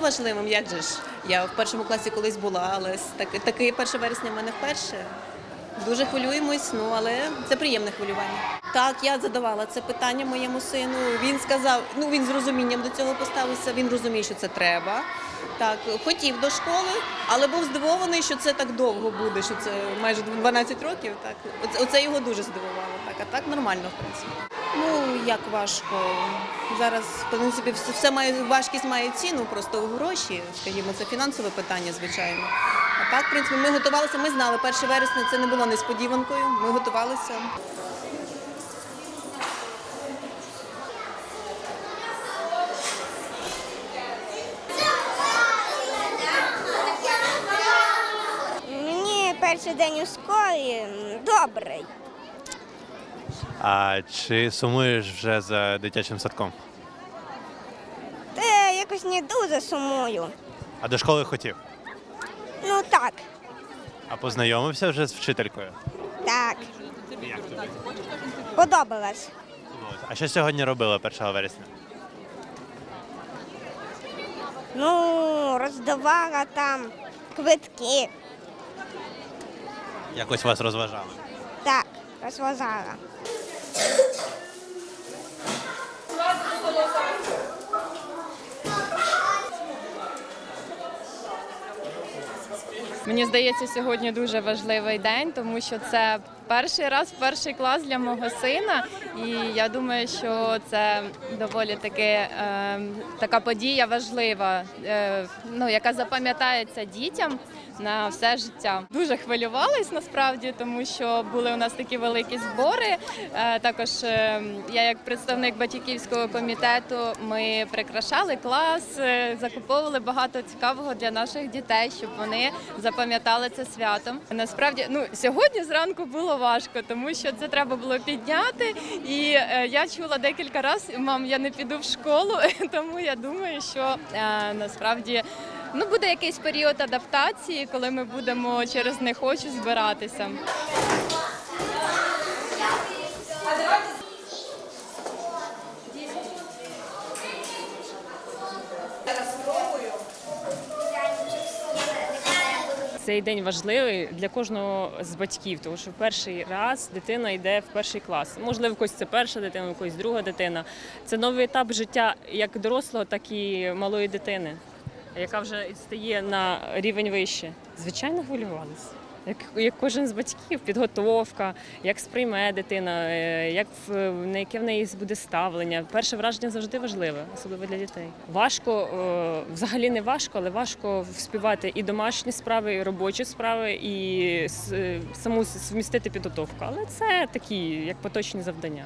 важливим, як же ж. Я в першому класі колись була, але таки, таки 1 вересня в мене вперше. Дуже хвилюємось, ну але це приємне хвилювання. Так, я задавала це питання моєму сину. Він сказав, ну він з розумінням до цього поставився. Він розуміє, що це треба. Так, хотів до школи, але був здивований, що це так довго буде, що це майже 12 років. Так, оце, його дуже здивувало. Так, а так нормально, в принципі. Ну як важко. Зараз, в принципі, все, має важкість має ціну, просто гроші. Скажімо, це фінансове питання, звичайно. А так, в принципі, ми готувалися. Ми знали, 1 вересня це не було несподіванкою. Ми готувалися. Мені перший день у школі добрий. А чи сумуєш вже за дитячим садком? Та я якось не дуже сумую. А до школи хотів? Ну так, А познайомився вже з вчителькою? так, Як тобі? подобалось. А що сьогодні робила 1 вересня? Ну, роздавала там квитки. Якось вас розважали? Так, розважала. Мені здається, сьогодні дуже важливий день, тому що це перший раз, перший клас для мого сина. І я думаю, що це доволі таки е, така подія важлива, е, ну яка запам'ятається дітям на все життя. Дуже хвилювалась насправді, тому що були у нас такі великі збори. Е, також е, я, як представник батьківського комітету, ми прикрашали клас, е, закуповували багато цікавого для наших дітей, щоб вони запам'ятали це свято. Насправді, ну сьогодні зранку було важко, тому що це треба було підняти. І е, я чула декілька разів, мам, я не піду в школу, тому я думаю, що е, насправді. Ну, буде якийсь період адаптації, коли ми будемо через не хочу збиратися. Цей день важливий для кожного з батьків, тому що в перший раз дитина йде в перший клас. Можливо, когось це перша дитина, когось друга дитина. Це новий етап життя як дорослого, так і малої дитини, яка вже стає на рівень вище. Звичайно, хвилювалася. Як, як кожен з батьків, підготовка, як сприйме дитина, е, як на яке в неї буде ставлення. Перше враження завжди важливе, особливо для дітей. Важко, е, взагалі не важко, але важко вспівати і домашні справи, і робочі справи, і саму с- вмістити підготовку. Але це такі як поточні завдання.